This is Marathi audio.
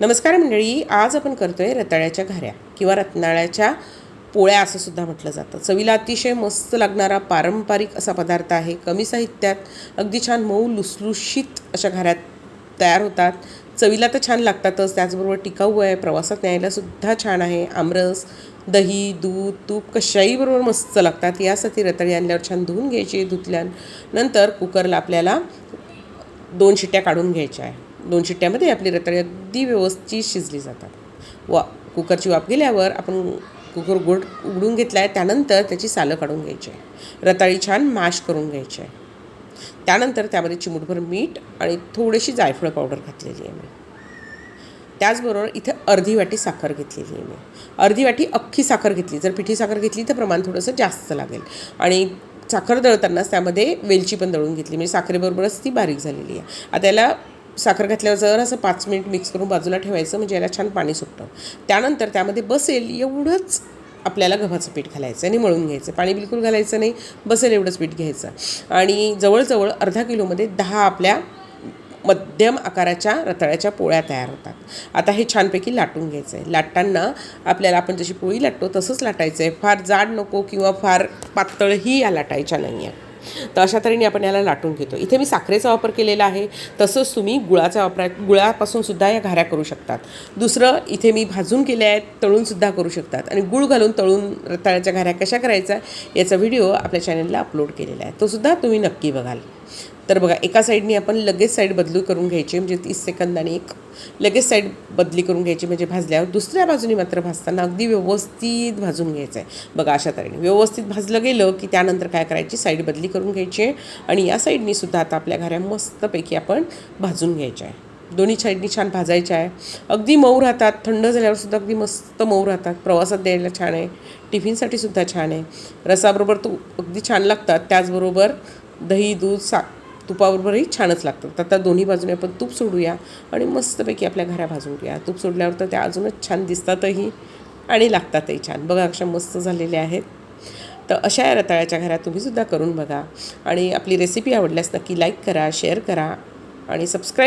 नमस्कार मंडळी आज आपण करतोय रताळ्याच्या घाऱ्या किंवा रत्नाळ्याच्या पोळ्या असं सुद्धा म्हटलं जातं. चवीला अतिशय मस्त लागणारा पारंपरिक असा पदार्थ आहे. कमी साहित्यात अगदी छान मऊ लुसलुशीत अशा घाऱ्यात तयार होतात. चवीला तर छान लागतातच त्याचबरोबर टिकाऊ आहे प्रवासात न्यायला सुद्धा छान आहे. आमरस दही दूध तूप कशाही बरोबर मस्त लागतात. यासाठी रताळी आणल्यावर छान धुवून घ्यायची धुतल्यानंतर कुकरला आपल्याला दोन शिट्ट्या काढून घ्यायच्या आहे. दोन शिट्ट्यामध्ये आपली रताळी अगदी व्यवस्थित शिजली जातात. वा कुकरची वाफ गेल्यावर आपण कुकर गोड उघडून घेतला आहे त्यानंतर त्याची सालं काढून घ्यायची आहे. रताळी छान मॅश करून घ्यायची आहे. त्यानंतर त्यामध्ये चिमूटभर मीठ आणि थोडीशी जायफळ पावडर घातलेली आहे मी. त्याचबरोबर इथे अर्धी वाटी साखर घेतलेली आहे मी. अर्धी वाटी अख्खी साखर घेतली. जर पिठी साखर घेतली तर प्रमाण थोडंसं जास्त लागेल. आणि साखर दळतानाच त्यामध्ये वेलची पण दळून घेतली. म्हणजे साखरेबरोबरच ती बारीक झालेली आहे. आता याला साखर घातल्यावर जर असं पाच मिनिट मिक्स करून बाजूला ठेवायचं म्हणजे याला छान पाणी सुटतं. त्यानंतर त्यामध्ये बसेल एवढंच आपल्याला गव्हाचं पीठ घालायचं आणि मळून घ्यायचं. पाणी बिलकुल घालायचं नाही बसेल एवढंच पीठ घ्यायचं. आणि जवळजवळ अर्धा किलोमध्ये दहा आपल्या मध्यम आकाराच्या रताळ्याच्या पोळ्या तयार होतात. आता हे छानपैकी लाटून घ्यायचं आहे लाटताना आपल्याला आपण जशी पोळी लाटतो तसंच लाटायचं आहे फार जाड नको किंवा फार पातळही या लाटायच्या नाही आहे तर अशा तऱ्हेने आपण याला लाटून घेतो. इथे मी साखरेचा वापर केलेला आहे. तसंच तुम्ही गुळाचा वापर गुळापासून सुद्धा या घाऱ्या करू शकतात. दुसरं इथे मी भाजून केले आहेत तळूनसुद्धा करू शकतात. आणि गुळ घालून तळून रताळ्याच्या घाऱ्या कशा करायचा याचा व्हिडिओ आपल्या चॅनलला अपलोड केलेला आहे. तो सुद्धा तुम्ही नक्की बघाल. तर बघा एका साईडनी आपण लगेच साईड बदलू करून घ्यायची म्हणजे तीस सेकंदाने एक लगेच साईड बदली करून घ्यायची म्हणजे भाजल्यावर दुसऱ्या बाजूने मात्र भाजताना अगदी व्यवस्थित भाजून घ्यायचं आहे बघा अशा तऱ्हेने. व्यवस्थित भाजलं गेलं की त्यानंतर काय करायची? साईड बदली करून घ्यायची आहे आणि या साईडनी सुद्धा आता आपल्या घऱ्या मस्तपैकी आपण भाजून घ्यायच्या आहे. दोन्ही साईडनी छान भाजायच्या आहे. अगदी मऊ राहतात. थंड झाल्यावर सुद्धा अगदी मस्त मऊ राहतात. प्रवासात द्यायला छान आहे. टिफिनसाठी सुद्धा छान आहे. रसाबरोबर तो अगदी छान लागतात. त्याचबरोबर दही दूध सा तुपाबरोबरही छानच लागतात आता दोन्ही बाजूने आपण तूप सोडूया आणि मस्तपैकी आपल्या घरा भाजून घ्या तूप सोडल्यावर तर त्या अजूनच छान दिसतातही आणि लागतातही छान. बघा अशा मस्त झालेल्या आहेत. तर अशा या रताळ्याच्या घरात तुम्हीसुद्धा करून बघा. आणि आपली रेसिपी आवडल्यास नक्की लाईक करा शेअर करा आणि सबस्क्राईब